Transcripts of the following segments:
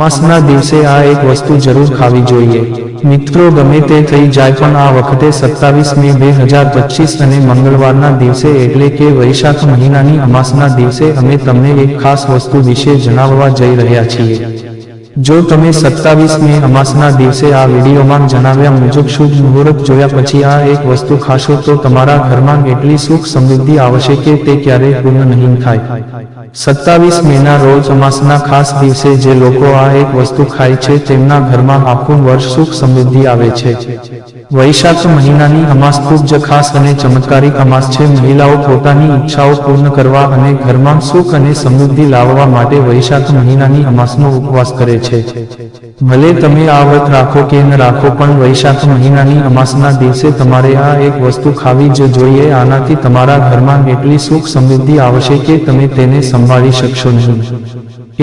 અમાસના દિવસે આ એક વસ્તુ જરૂર ખાવી જોઈએ. મિત્રો, ગમે તે થઈ જાય, પણ આ વખતે સત્તાવીસ મે બે હજાર પચીસ અને મંગળવારના દિવસે એટલે કે વૈશાખ મહિનાની અમાસના દિવસે અમે તમને એક ખાસ વસ્તુ વિશે જણાવવા જઈ રહ્યા છીએ. જો તમે સત્તાવીસ મે અમાસના દિવસે આ વિડીયોમાં જણાવ્યા મુજબ શુભ મુહૂર્ત જોયા પછી આ એક વસ્તુ ખાશો તો તમારા ઘરમાં એટલી સુખ સમૃદ્ધિ આવશે કે તે ક્યારેય પૂર્ણ નહીં થાય. સત્તાવીસ મેના રોજ અમાસના ખાસ દિવસે જે લોકો આ એક વસ્તુ ખાય છે, તેમના ઘરમાં આખું વર્ષ સુખ સમૃદ્ધિ આવે છે. વૈશાખ મહિનાની અમાસ ખૂબ જ ખાસ અને ચમત્કારિક અમાસ છે. મહિલાઓ પોતાની ઈચ્છાઓ પૂર્ણ કરવા અને ઘરમાં સુખ અને સમૃદ્ધિ લાવવા માટે વૈશાખ મહિનાની અમાસનો ઉપવાસ કરે છે. ભલે તમે આ વ્રત રાખો કે ન રાખો પણ વૈશાખ મહિનાની અમાસના દિવસે તમારે આ એક વસ્તુ ખાવી જ જોઈએ. આનાથી તમારા ઘરમાં એટલી સુખ સમૃદ્ધિ આવશે કે તમે તેને સંભાળી શકશો નહીં.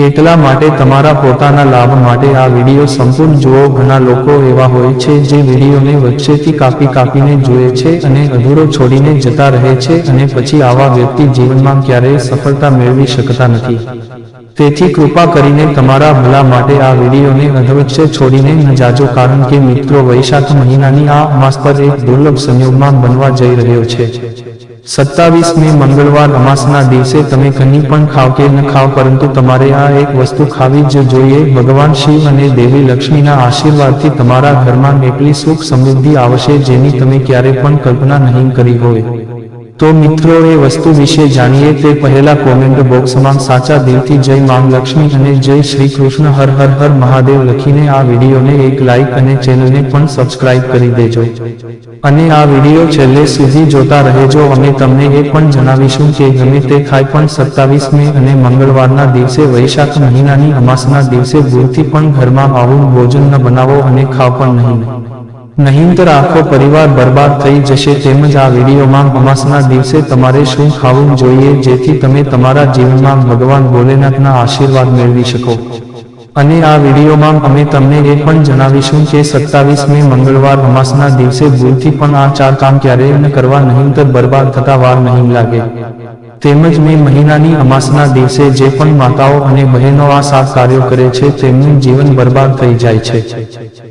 એટલા માટે તમારા પોતાના લાભ માટે આ વીડિયો સંપૂર્ણ જુઓ. ઘણા લોકો એવા હોય છે જે વિડીયોને વચ્ચેથી કાપી કાપીને જુએ છે અને અધૂરો છોડીને જતા રહે છે અને પછી આવા વ્યક્તિ જીવનમાં ક્યારેય સફળતા મેળવી શકતા નથી. તેથી કૃપા કરીને તમારા ભલા માટે આ વિડીયોને અધવચ્ચે છોડીને ન જાજો, કારણ કે મિત્રો, વૈશાખ મહિનાની આ અમાસ પર એક દુર્લભ સંયોગમાં બનવા જઈ રહ્યો છે. સત્તાવીસ મે મંગળવાર અમાસના દિવસે તમે કંઈ પણ ખાવ કે ન ખાવ, પરંતુ તમારે આ એક વસ્તુ ખાવી જ જોઈએ. ભગવાન શિવ અને દેવી લક્ષ્મીના આશીર્વાદથી તમારા ઘરમાં એટલી સુખ સમૃદ્ધિ આવશે જેની તમે ક્યારે પણ કલ્પના નહીં કરી હોય. તો મિત્રો, એ વસ્તુ વિશે જાણીએ તે પહેલા કોમેન્ટ બોક્સમાં સાચા દિલથી જય માં લક્ષ્મી અને જય શ્રી કૃષ્ણ હર હર હર મહાદેવ લખીને આ વિડીયોને એક લાઈક અને ચેનલને પણ સબસ્ક્રાઇબ કરી દેજો. અને આ વીડિયો છેલ્લે સુધી જોતા રહેજો અમે તમને એ પણ જણાવીશું કે ગમે તે થાય પણ સત્તાવીસ મે અને મંગળવારના દિવસે વૈશાખ મહિનાની અમાસના દિવસે ભૂલથી પણ ઘરમાં આવું ભોજન ન બનાવો અને ખાવ પણ નહીં. નહીંતર આખો પરિવાર બરબાદ થઈ જશે તેમજ આ વિડીયોમાં અમાસના દિવસે તમારે શું ખાવું જોઈએ જેથી તમે તમારા જીવનમાં ભગવાન ભોલેનાથના આશીર્વાદ મેળવી શકો. અને આ વિડીયોમાં અમે તમને એ પણ જણાવીશું કે સત્તાવીસમી મંગળવાર અમાસના દિવસે ભૂલથી પણ આ ચાર કામ ક્યારેય કરવા નહીંતર બરબાદ થતા વાર નહીં લાગે. તેમજ મે મહિનાની અમાસના દિવસે જે પણ માતાઓ અને બહેનો આ સાત કાર્યો કરે છે તેમનું જીવન બરબાદ થઈ જાય છે.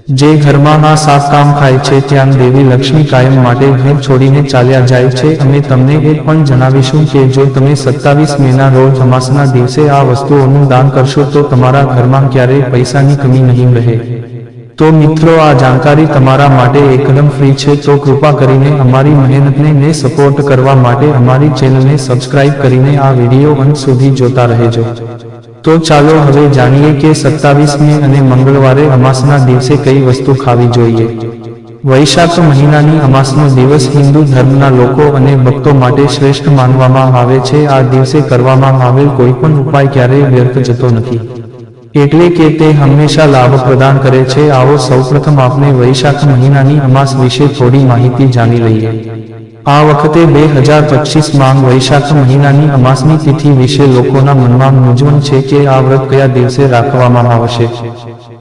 જે ઘરમાં આ સાત કામ ખાય છે, ત્યાં દેવી લક્ષ્મી કાયમ માટે ઘર છોડીને ચાલ્યા જાય છે. અમે તમને એ પણ જણાવીશું કે જો તમે સત્તાવીસ મેના રોજ અમાસના દિવસે આ વસ્તુઓનું દાન કરશો, તો તમારા ઘરમાં ક્યારેય પૈસાની કમી નહીં રહે. તો મિત્રો, આ જાણકારી તમારા માટે એકદમ ફ્રી છે. તો કૃપા કરીને અમારી મહેનતને ને સપોર્ટ કરવા માટે અમારી ચેનલને સબસ્ક્રાઇબ કરીને આ વીડિયો અંત સુધી જોતા રહેજો. તો ચાલો હવે જાણીએ કે સત્તાવીસમી અને મંગળવારે અમાસના દિવસે કઈ વસ્તુ ખાવી જોઈએ. વૈશાખ મહિનાની અમાસનો દિવસ હિન્દુ ધર્મના લોકો અને ભક્તો માટે શ્રેષ્ઠ માનવામાં આવે છે. આ દિવસે કરવામાં આવેલ કોઈ પણ ઉપાય ક્યારેય વ્યર્થ જતો નથી. એટલે કે તે હંમેશા લાભ પ્રદાન કરે છે. આવો સૌપ્રથમ આપણે વૈશાખ મહિનાની અમાસ વિશે થોડી માહિતી જાણી લઈએ. આ વખતે બે હજાર પચીસમાં વૈશાખ મહિનાની અમાસની તિથિ વિશે લોકોના મનમાં મૂંઝવણ છે કે આ વ્રત કયા દિવસે રાખવામાં આવશે?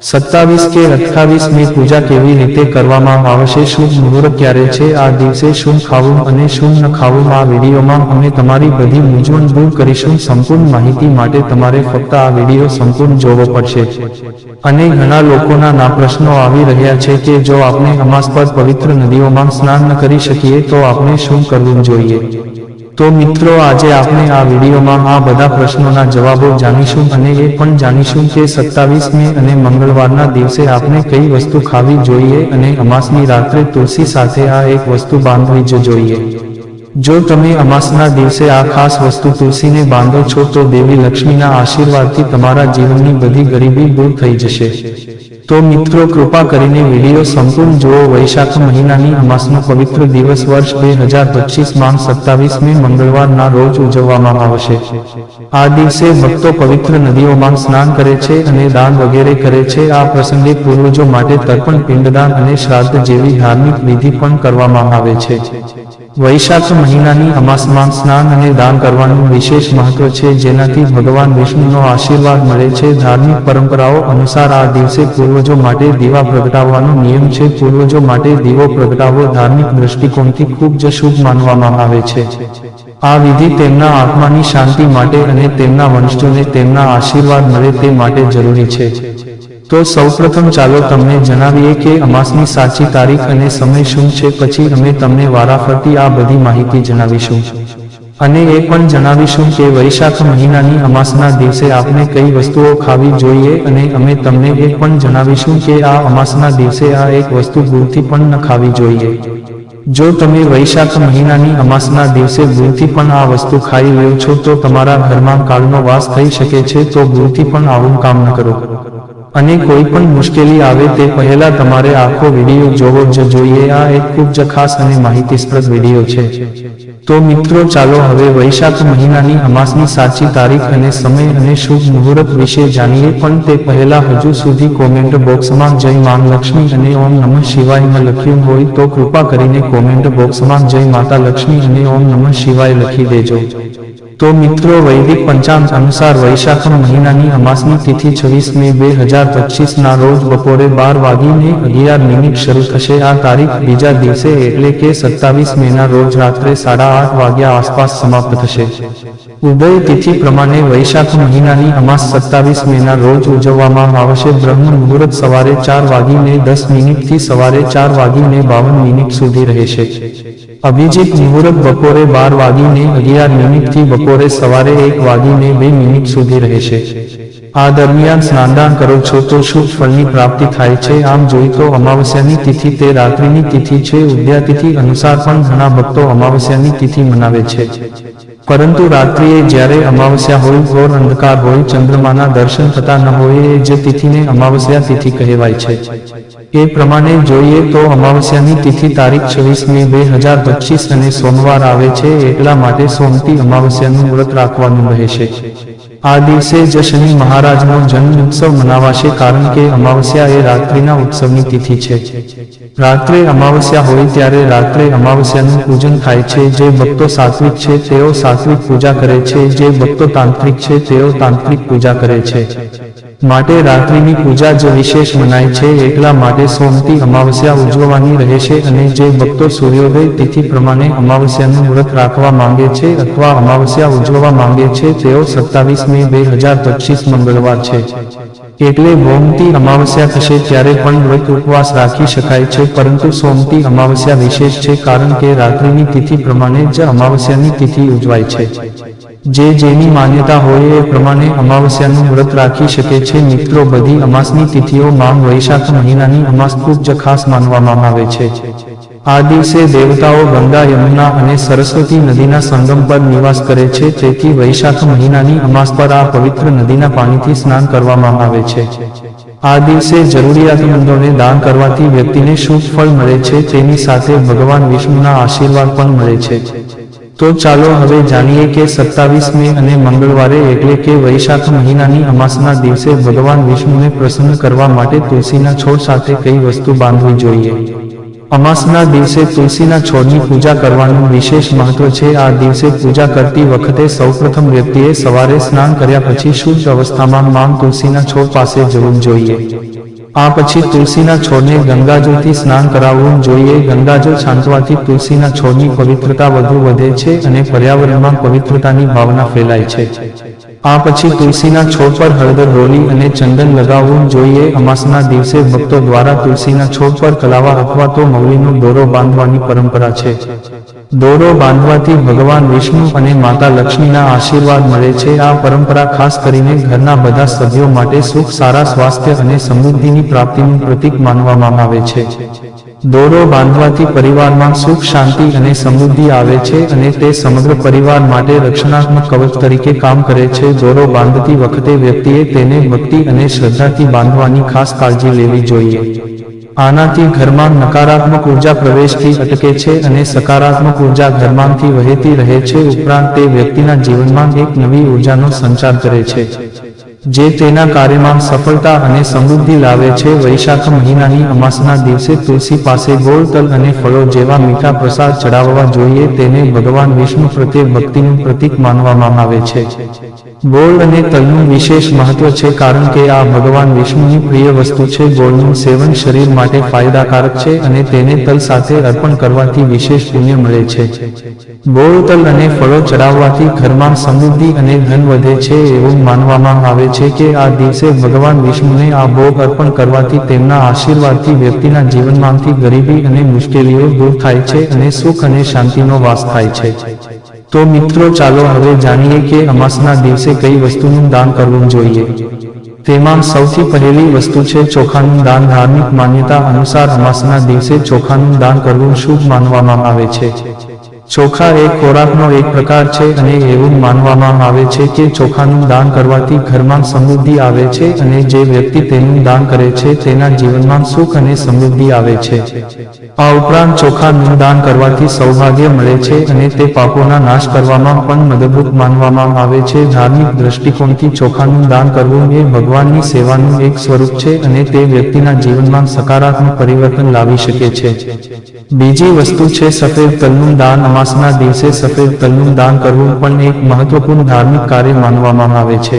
સત્તાવીસ કે અઠ્ઠાવીસની પૂજા કેવી રીતે કરવામાં આવશે શુભ મુહૂર્ત ક્યારે છે, આ દિવસે શું ખાવું અને શું ન ખાવું, આ વિડીયોમાં અમે તમારી બધી મૂંઝવણ દૂર કરીશું. સંપૂર્ણ માહિતી માટે તમારે ફક્ત આ વીડિયો સંપૂર્ણ જોવો પડશે. અને ઘણા લોકોના ના પ્રશ્નો આવી રહ્યા છે કે જો આપણે અમાસ પર પવિત્ર નદીઓમાં સ્નાન ન કરી શકીએ, તો આપણે શું કરવું જોઈએ? તો મિત્રો, આજે આપણે આ વિડીયોમાં આ બધા પ્રશ્નોના જવાબો જાણીશું અને એ પણ જાણીશું કે સત્તાવીસ મે અને મંગળવારના દિવસે આપણે કઈ વસ્તુ ખાવી જોઈએ અને અમાસની રાત્રે તુલસી સાથે આ એક વસ્તુ બાંધવી જ જોઈએ. જો તમે અમાસના દિવસે આ ખાસ વસ્તુ તુલસીને બાંધો છો, તો દેવી લક્ષ્મીના આશીર્વાદથી તમારા જીવનની બધી ગરીબી દૂર થઈ જશે. તો મિત્રો, કૃપા કરીને વીડિયો સંપૂર્ણ જુઓ. વૈશાખ મહિનાની અમાસનો પવિત્ર દિવસ વર્ષ બે હજાર પચીસમાં સત્તાવીસ મે મંગળવારના રોજ ઉજવવામાં આવશે. આ દિવસે ભક્તો પવિત્ર નદીઓમાં સ્નાન કરે છે અને દાન વગેરે કરે છે. આ પ્રસંગે પૂર્વજો માટે તર્પણ, પિંડદાન અને શ્રાદ્ધ જેવી ધાર્મિક વિધિ પણ કરવામાં આવે છે. વૈશાખ મહિનાની અમાસમાં સ્નાન અને દાન કરવાનું વિશેષ મહત્વ છે. જેનાથી ભગવાન વિષ્ણુનો આશીર્વાદ મળે છે. ધાર્મિક પરંપરાઓ અનુસાર આ દિવસે પૂર્વજો માટે દીવા પ્રગટાવવાનો નિયમ છે. પૂર્વજો માટે દીવો પ્રગટાવવો ધાર્મિક દ્રષ્ટિકોણથી ખૂબ જ શુભ માનવામાં આવે છે. આ વિધિ તેમના આત્માની શાંતિ માટે અને તેમના વંશજોને તેમના આશીર્વાદ મળે તે માટે જરૂરી છે. તો સૌપ્રથમ ચાલો તમને જણાવીએ કે અમાસની સાચી તારીખ અને સમય શું છે, પછી અમે તમને વારાફરતી આ બધી માહિતી જણાવીશું. અને એ પણ જણાવીશું કે વૈશાખ મહિનાની અમાસના દિવસે આપણે કઈ વસ્તુઓ ખાવી જોઈએ અને અમે તમને એ પણ જણાવીશું કે આ અમાસના દિવસે આ એક વસ્તુ ભૂલથી પણ ન ખાવી જોઈએ. જો તમે વૈશાખ મહિનાની અમાસના દિવસે ભૂલથી પણ આ વસ્તુ ખાઈ રહ્યો છો, તો તમારા ઘરમાં કાળનો વાસ થઈ શકે છે, તો ભૂલથી પણ આવું કામ ન કરો. અને કોઈ પણ મુશ્કેલી આવે તે પહેલા તમારે આખો વીડિયો જોવો જ જોઈએ. આ એક ખૂબ જ ખાસ અને માહિતીસ્પ્રદ વીડિયો છે. તો મિત્રો, ચાલો હવે વૈશાખ મહિનાની અમાસની સાચી તારીખ અને સમય અને શુભ મુહૂર્ત વિશે જાણીએ. પણ તે પહેલા હજુ સુધી કોમેન્ટ બોક્સમાં જય માંગ લક્ષ્મી અને ઓમ નમઃ શિવાયમાં લખ્યું હોય તો કૃપા કરીને કોમેન્ટ બોક્સમાં જય માતા લક્ષ્મી અને ઓમ નમઃ શિવાય લખી દેજો. તો મિત્રો વૈદિક પંચાંગ અનુસાર વૈશાખ મહિનાની અમાસની તિથિ છવ્વીસ મે બે હજાર પચીસ ના રોજ બપોરે બાર વાગીને અગિયાર મિનિટ શરૂ થશે. આ તારીખ બીજા દિવસે એટલે કે સત્તાવીસ મે ના રોજ રાત્રે સાડા આઠ વાગ્યા આસપાસ સમાપ્ત થશે. ઉદય તિથિ પ્રમાણે વૈશાખ મહિનાની અમાસ સત્તાવીસ મે ના રોજ ઉજવવામાં આવશે. બ્રહ્મ મુહૂર્ત સવારે ચાર વાગીને દસ મિનિટથી સવારે ચાર વાગીને બાવન મિનિટ સુધી રહેશે. અભિજીત મુહૂર્ત બપોરે બાર વાગીને અગિયાર મિનિટથી બપોરે સવારે એક વાગીને બે મિનિટ સુધી રહેશે. આ દરમિયાન સ્નાનદાન કરો છો તો શુભ ફળની પ્રાપ્તિ થાય છે. આમ જોઈ તો અમાવસ્યાની તિથિ તે રાત્રિની તિથિ છે. ઉદ્યાતિથિ અનુસાર પણ ઘણા ભક્તો અમાવસ્યાની તિથિ મનાવે છે. પરંતુ રાત્રિએ જ્યારે અમાવસ્યા હોય, ઘોર અંધકાર હોય, ચંદ્રમાના દર્શન થતા ન હોય જ તિથિને અમાવસ્યા તિથિ કહેવાય છે. એ પ્રમાણે જોઈએ તો અમાવસ્યાની તિથિ તારીખ છવ્વીસ મે બે હજાર પચીસ અને સોમવાર આવે છે એટલા માટે સોમતી અમાવસ્યાનું વ્રત રાખવાનું રહેશે. આ દિવસે જ શનિ મહારાજનો જન્મ ઉત્સવ મનાવાશે કારણ કે અમાવસ્યા એ રાત્રિના ઉત્સવની તિથિ છે. રાત્રે અમાવસ્યા હોય ત્યારે રાત્રે અમાવસ્યાનું પૂજન થાય છે. જે ભક્તો સાત્વિક છે તેઓ સાત્વિક પૂજા કરે છે. જે ભક્તો તાંત્રિક છે તેઓ તાંત્રિક પૂજા કરે છે. માટે રાત્રિની પૂજા જ વિશેષ મનાય છે, એટલા માટે સોમતી અમાવસ્યા ઉજવવાની રહેશે અને જે ભક્તો સૂર્યોદય તિથિ પ્રમાણે અમાવસ્યાનું વ્રત રાખવા માંગે છે અથવા અમાવસ્યા ઉજવવા માંગે છે, તેઓ સત્તાવીસ મે બે હજાર પચીસ મંગળવાર છે. એટલે ભૌમતી અમાવસ્યા થશે ત્યારે પણ વ્રત ઉપવાસ રાખી શકાય છે, પરંતુ સોમતી અમાવસ્યા વિશેષ છે કારણ કે રાત્રિની તિથિ પ્રમાણે જ અમાવસ્યાની તિથિ ઉજવાય છે. જે જેની માન્યતા હોય એ પ્રમાણે અમાવસ્યાનું વ્રત રાખી શકે છે. મિત્રો, બધી અમાસની તિથિઓ માંગ વૈશાખ મહિનાની અમાસ ખૂબ જ ખાસ માનવામાં આવે છે. આ દિવસે દેવતાઓ ગંગા, યમુના અને સરસ્વતી નદીના સંગમ પર નિવાસ કરે છે. તેથી વૈશાખ મહિનાની અમાસ પર આ પવિત્ર નદીના પાણીથી સ્નાન કરવામાં આવે છે. આ દિવસે જરૂરિયાતમંદોને દાન કરવાથી વ્યક્તિને શુભ ફળ મળે છે. તેની સાથે ભગવાન વિષ્ણુના આશીર્વાદ પણ મળે છે. તો ચાલો હવે જાણીએ કે સત્તાવીસ મે અને મંગળવારે એટલે કે વૈશાખ મહિનાની અમાસના દિવસે ભગવાન વિષ્ણુને પ્રસન્ન કરવા માટે તુલસીના છોડ સાથે કઈ વસ્તુ બાંધવી જોઈએ? અમાસના દિવસે તુલસીના છોડની પૂજા કરવાનું વિશેષ મહત્વ છે. આ દિવસે પૂજા કરતી વખતે સૌપ્રથમ વ્યક્તિએ સવારે સ્નાન કર્યા પછી શુદ્ધ અવસ્થામાં માન તુલસીના છોડ પાસે જવું જોઈએ. આ પછી તુલસીના છોડને ગંગાજળથી સ્નાન કરાવવું જોઈએ. ગંગાજળ છાંટવાથી તુલસીના છોડની પવિત્રતા વધુ વધે છે અને પર્યાવરણમાં પવિત્રતાની ભાવના ફેલાય છે. આ પછી તુલસીના છોડ પર હળદર રોલી અને ચંદન લગાવવું જોઈએ. અમાસના દિવસે ભક્તો દ્વારા તુલસીના છોડ પર કલાવા અથવા તો મૌલીનો દોરો બાંધવાની પરંપરા છે. દોરો બાંધવાથી ભગવાન વિષ્ણુ અને માતા લક્ષ્મીના આશીર્વાદ મળે છે. આ પરંપરા ખાસ કરીને ઘરના બધા સભ્યો માટે સુખ, સારા સ્વાસ્થ્ય અને સમૃદ્ધિની પ્રાપ્તિનું પ્રતીક માનવામાં આવે છે. દોરો બાંધવાથી પરિવારમાં સુખ, શાંતિ અને સમૃદ્ધિ આવે છે અને તે સમગ્ર પરિવાર માટે રક્ષણાત્મક કવચ તરીકે કામ કરે છે. દોરો બાંધતી વખતે વ્યક્તિએ તેને ભક્તિ અને શ્રદ્ધાથી બાંધવાની ખાસ કાળજી લેવી જોઈએ. આનાથી ઘરમાં નકારાત્મક ઊર્જા પ્રવેશથી અટકે છે અને સકારાત્મક ઊર્જા ઘરમાંથી વહેતી રહે છે ઉપરાંત તે વ્યક્તિના જીવનમાં એક નવી ઉર્જાનો સંચાર કરે છે. જે તેના કાર્યમાં સફળતા અને સમૃદ્ધિ લાવે છે વૈશાખ મહિનાની અમાસના દિવસે તુલસી પાસે ગોળ તલ અને ફળો જેવા મીઠા પ્રસાદ ચડાવવા જોઈએ તેને ભગવાન વિષ્ણુ પ્રત્યે ભક્તિનું પ્રતીક માનવામાં આવે છે. ગોળ અને તલનું વિશેષ મહત્વ છે કારણ કે આ ભગવાન વિષ્ણુની પ્રિય વસ્તુ છે. ગોળનું સેવન શરીર માટે ફાયદાકારક છે અને તેને તલ સાથે અર્પણ કરવાથી વિશેષ પુણ્ય મળે છે. બોરતલ અને ફળો ચડાવવાથી ઘરમાં સમૃદ્ધિ અને ધન વધે છે એવું માનવામાં આવે છે કે આ દિવસે ભગવાન વિષ્ણુને આ ભોગ અર્પણ કરવાથી તેમના આશીર્વાદથી વ્યક્તિના જીવનમાંથી ગરીબી અને મુશ્કેલીઓ દૂર થાય છે અને સુખ અને શાંતિનો વાસ થાય છે. તો મિત્રો, ચાલો હવે જાણીએ કે અમાસના દિવસે કઈ વસ્તુનું દાન કરવું જોઈએ. તેમાં સૌથી પહેલી વસ્તુ છે ચોખાનું દાન. ધાર્મિક માન્યતા અનુસાર અમાસના દિવસે ચોખાનું દાન કરવું શુભ માનવામાં આવે છે. ચોખા એ ખોરાકનો એક પ્રકાર છે અને એવું માનવામાં આવે છે કે ચોખાનું દાન કરવાથી ઘરમાં સમૃદ્ધિ આવે છે અને જે વ્યક્તિ તેનું દાન કરે છે તેના જીવનમાં સુખ અને સમૃદ્ધિ આવે છે. આ ઉપરાંત ચોખાનું દાન કરવાથી સૌભાગ્ય મળે છે અને તે પાપોના નાશ કરવામાં પણ મદદરૂપ માનવામાં આવે છે. ધાર્મિક દ્રષ્ટિકોણથી ચોખાનું દાન કરવું એ ભગવાનની સેવાનું એક સ્વરૂપ છે અને તે વ્યક્તિના જીવનમાં સકારાત્મક પરિવર્તન લાવી શકે છે. બીજી વસ્તુ છે સફેદ તલનું દાન. અમાસના દિવસે સફેદ તલનું દાન કરવું પણ એક મહત્વપૂર્ણ ધાર્મિક કાર્ય માનવામાં આવે છે.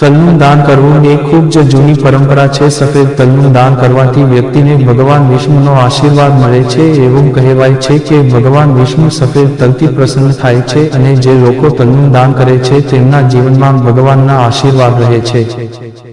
તલનું દાન કરવું એ ખૂબ જ જૂની પરંપરા છે. સફેદ તલનું દાન કરવાથી વ્યક્તિને ભગવાન વિષ્ણુનો આશીર્વાદ મળે છે. એવું કહેવાય છે કે ભગવાન વિષ્ણુ સફેદ તલથી પ્રસન્ન થાય છે અને જે લોકો તલનું દાન કરે છે, તેમના જીવનમાં ભગવાનના આશીર્વાદ રહે છે.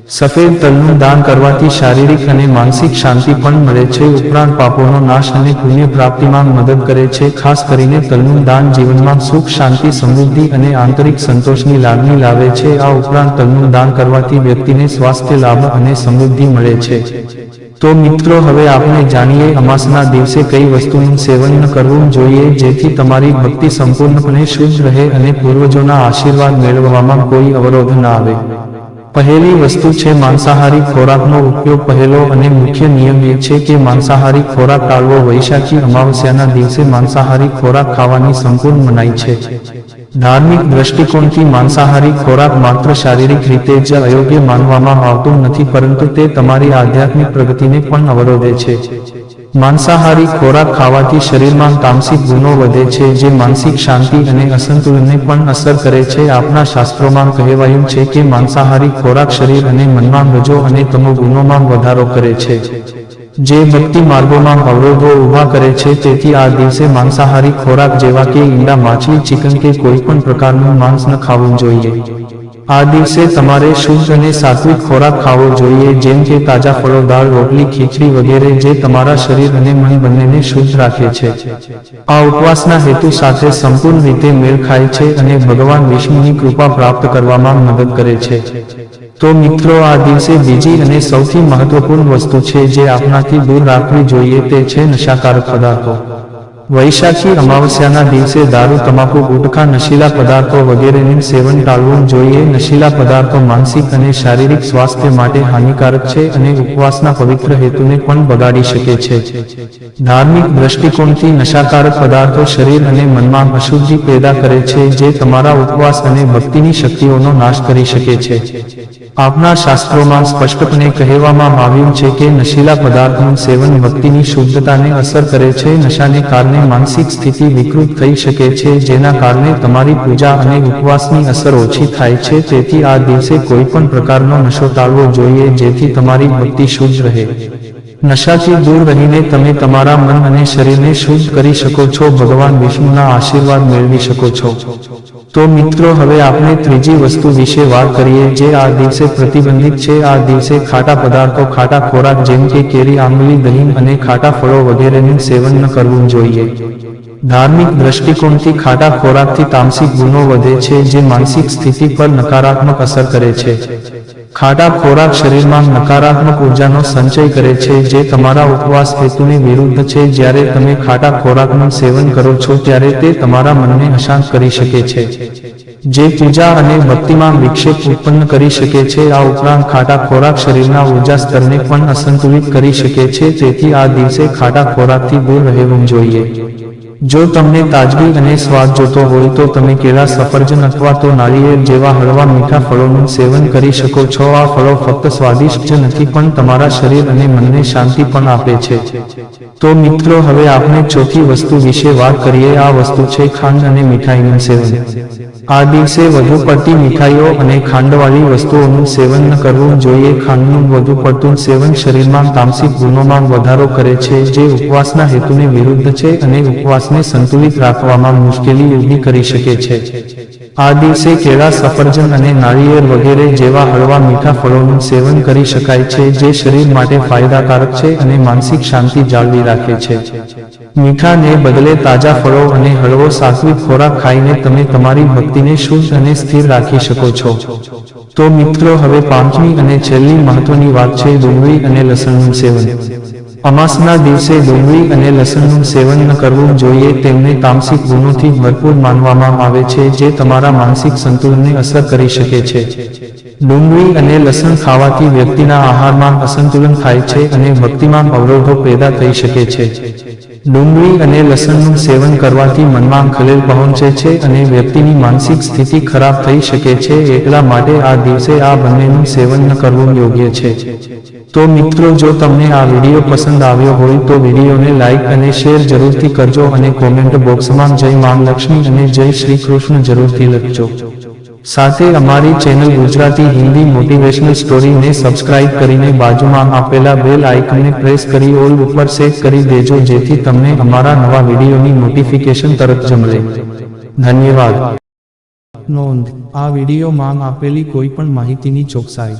સફેદ તલનું દાન કરવાથી શારીરિક અને માનસિક શાંતિ પણ મળે છે. ઉપરાંત પાપોનો નાશ અને પુણ્ય પ્રાપ્તિમાં મદદ કરે છે. ખાસ કરીને તલનું દાન જીવનમાં સુખ, શાંતિ, સમૃદ્ધિ અને આંતરિક સંતોષની લાગણી લાવે છે. આ ઉપરાંત તલનું દાન કરવાથી વ્યક્તિને સ્વાસ્થ્ય, લાભ અને સમૃદ્ધિ મળે છે. તો મિત્રો, હવે આપણે જાણીએ અમાસના દિવસે કઈ વસ્તુનું સેવન કરવું જોઈએ, જેથી તમારી ભક્તિ સંપૂર્ણપણે શુદ્ધ રહે અને પૂર્વજોના આશીર્વાદ મેળવવામાં કોઈ અવરોધ ન આવે. પહેલી વસ્તુ છે માંસાહારી ખોરાકનો ઉપયોગ પહેલો અને મુખ્ય નિયમ એ છે કે માંસાહારી ખોરાક ટાળવો વૈશાખી અમાવસ્યાના દિવસે માંસાહારી ખોરાક ખાવાની સંપૂર્ણ મનાઈ છે. ધાર્મિક દ્રષ્ટિકોણથી માંસાહારી ખોરાક માત્ર શારીરિક રીતે જ અયોગ્ય માનવામાં આવતું નથી પરંતુ તે તમારી આધ્યાત્મિક પ્રગતિને પણ અવરોધે છે. માંસાહારી ખોરાક ખાવાથી શરીરમાં તામસિક ગુણો વધે છે, જે માનસિક શાંતિ અને અસંતુલનને પણ અસર કરે છે. આપણા શાસ્ત્રોમાં કહેવાયું છે કે માંસાહારી ખોરાક શરીર અને મનમાં રજો અને તમો ગુણોમાં વધારો કરે છે. જે ભક્તિ માર્ગોમાં અવરોધો ઊભા કરે છે, તેથી આ દિવસે માંસાહારી ખોરાક જેવા કે ઈંડા, માછલી, ચિકન કે કોઈ પણ પ્રકારનું માંસ ન ખાવું જોઈએ. આ દિવસે તમારે શુદ્ધ અને સાત્વિક ખોરાક ખાવો જોઈએ, જેમ કે તાજા ફળો, દાળ, રોટલી, ખીચડી વગેરે, જે તમારા શરીર અને મન બંનેને શુદ્ધ રાખે છે. આ ઉપવાસના હેતુ સાથે સંપૂર્ણ રીતે મેળ ખાય છે અને ભગવાન વિષ્ણુની કૃપા પ્રાપ્ત કરવામાં મદદ કરે છે. તો મિત્રો, આ દિવસે બીજી અને સૌથી મહત્વપૂર્ણ વસ્તુ છે જે આપણાથી દૂર રાખવી જોઈએ તે છે નશાકારક પદાર્થો. વૈશાખી અમાવસ્યાના દિવસે દારૂ, તમાકુ, ગુટખા, નશીલા પદાર્થો વગેરેનું સેવન ટાળવું જોઈએ. નશીલા પદાર્થો માનસિક અને શારીરિક સ્વાસ્થ્ય માટે હાનિકારક છે અને ઉપવાસના પવિત્ર હેતુને પણ બગાડી શકે છે. ધાર્મિક દ્રષ્ટિકોણથી નશાકારક પદાર્થો શરીર અને મનમાં અશુદ્ધિ પેદા કરે છે, જે તમારા ઉપવાસ અને ભક્તિની શક્તિઓનો નાશ કરી શકે છે. આપના શાસ્ત્રોમાં સ્પષ્ટપણે કહેવામાં આવ્યું છે કે નશીલા પદાર્થનું સેવન ભક્તિની શુદ્ધતાને અસર કરે છે. નશાને કારણે માનસિક સ્થિતિ વિકૃત થઈ શકે છે, જેના કારણે તમારી પૂજા અને ઉપવાસની અસર ઓછી થાય છે. તેથી આ દિવસે કોઈ પણ પ્રકારનો નશો ટાળવો જોઈએ, જેથી તમારી ભક્તિ શુદ્ધ રહે. નશાથી દૂર રહીને તમે તમારા મન અને શરીરને શુદ્ધ કરી શકો છો, ભગવાન વિષ્ણુના આશીર્વાદ મેળવી શકો છો. તો મિત્રો, હવે આપણે ત્રીજી વસ્તુ વિશે વાત કરીએ, જે આ દિવસે પ્રતિબંધિત છે. આ દિવસે ખાટા પદાર્થો, ખાટા ખોરાક જેમ કે કેરી, આંબલી, દહીં અને ખાટા ફળો વગેરેનું સેવન ન કરવું જોઈએ. ધાર્મિક દ્રષ્ટિકોણથી ખાટા ખોરાકથી તામસિક ગુણો વધે છે, જે માનસિક સ્થિતિ પર નકારાત્મક અસર કરે છે. ખાટા ખોરાક શરીરમાં નકારાત્મક ઉર્જાનો સંચય કરે છે, જે તમારા ઉપવાસ હેતુની વિરુદ્ધ છે. જ્યારે તમે ખાટા ખોરાકનું સેવન કરો છો, ત્યારે તે તમારા મનને અશાંત કરી શકે છે. જે પૂજા અને ભક્તિમાં વિક્ષેપ ઉત્પન્ન કરી શકે છે, આ ઉપરાંત ખાટા ખોરાક શરીરના ઊર્જા સ્તરને પણ અસંતુલિત કરી શકે છે. તેથી આ દિવસે ખાટા ખોરાકથી દૂર રહેવું જોઈએ. જો તમને તાજગી અને સ્વાદ જોતો હોય તો તમે કેળા સફરજન અથવા તો નાળિયેર જેવા હળવા મીઠા ફળોનું સેવન કરી શકો છો. આ ફળો ફક્ત સ્વાદિષ્ટ નથી, પણ તમારા શરીર અને મનને શાંતિ પણ આપે છે. તો મિત્રો, હવે આપણે ચોથી વસ્તુ વિશે વાત કરીએ. આ વસ્તુ છે ખાંડ અને મીઠાઈનું સેવન. આ દિવસે વધુ પડતી મીઠાઈઓ અને ખાંડવાળી વસ્તુઓનું સેવન ન કરવું જોઈએ. ખાંડનું વધુ પડતું સેવન શરીરમાં તામસિક ગુણોમાં વધારો કરે છે, જે ઉપવાસના હેતુને વિરુદ્ધ છે અને ઉપવાસને સંતુલિત રાખવામાં મુશ્કેલી ઊભી કરી શકે છે. આ દિવસે કેળા સફરજન અને નાળિયેર વગેરે જેવા હળવા મીઠા ફળોનું સેવન કરી શકાય છે, જે શરીર માટે ફાયદાકારક છે અને માનસિક શાંતિ જાળવી રાખે છે. મીઠાને બદલે તાજા ફળો અને હળવો સાત્વિક ખોરાક ખાઈને તમે તમારી ભક્તિને શુદ્ધ અને સ્થિર રાખી શકો છો. તો મિત્રો, હવે પાંચમી અને છેલ્લી મહત્વની વાત છે ડુંગળી અને લસણનું સેવન. અમાસના દિવસે ડુંગળી અને લસણનું સેવન ન કરવું જોઈએ, તેમને તામસિક ગુણોથી ભરપૂર માનવામાં આવે છે, જે તમારા માનસિક સંતુલનને અસર કરી શકે છે. ડુંગળી અને લસણ ખાવાથી વ્યક્તિના આહારમાં અસંતુલન થાય છે અને ભક્તિમાં અવરોધો પેદા થઈ શકે છે. ડુંગળી અને લસણનું સેવન કરવાથી મનમાં ખલેલ પહોંચે છે અને વ્યક્તિની માનસિક સ્થિતિ ખરાબ થઈ શકે છે, એટલા માટે આ દિવસે આ બંનેનું સેવન ન કરવું યોગ્ય છે. તો મિત્રો, જો તમને આ વીડિયો પસંદ આવ્યો હોય તો વિડીયોને લાઇક અને શેર જરૂરથી કરજો અને કોમેન્ટ બોક્સમાં જય માં લક્ષ્મી અને જય શ્રી કૃષ્ણ જરૂરથી લખજો. સાથે અમારી ચેનલ ગુજરાતી હિન્દી મોટિવેશનલ સ્ટોરીને સબસ્ક્રાઇબ કરીને બાજુમાં આપેલા બેલ આઇકનને પ્રેસ કરી ઓલ ઉપર સેટ કરી દેજો, જેથી તમને અમારા નવા વિડીયોની નોટિફિકેશન તરત જ મળે. ધન્યવાદ. નોંધ, આ વિડીયોમાં આપેલી કોઈ પણ માહિતીની ચોકસાઈ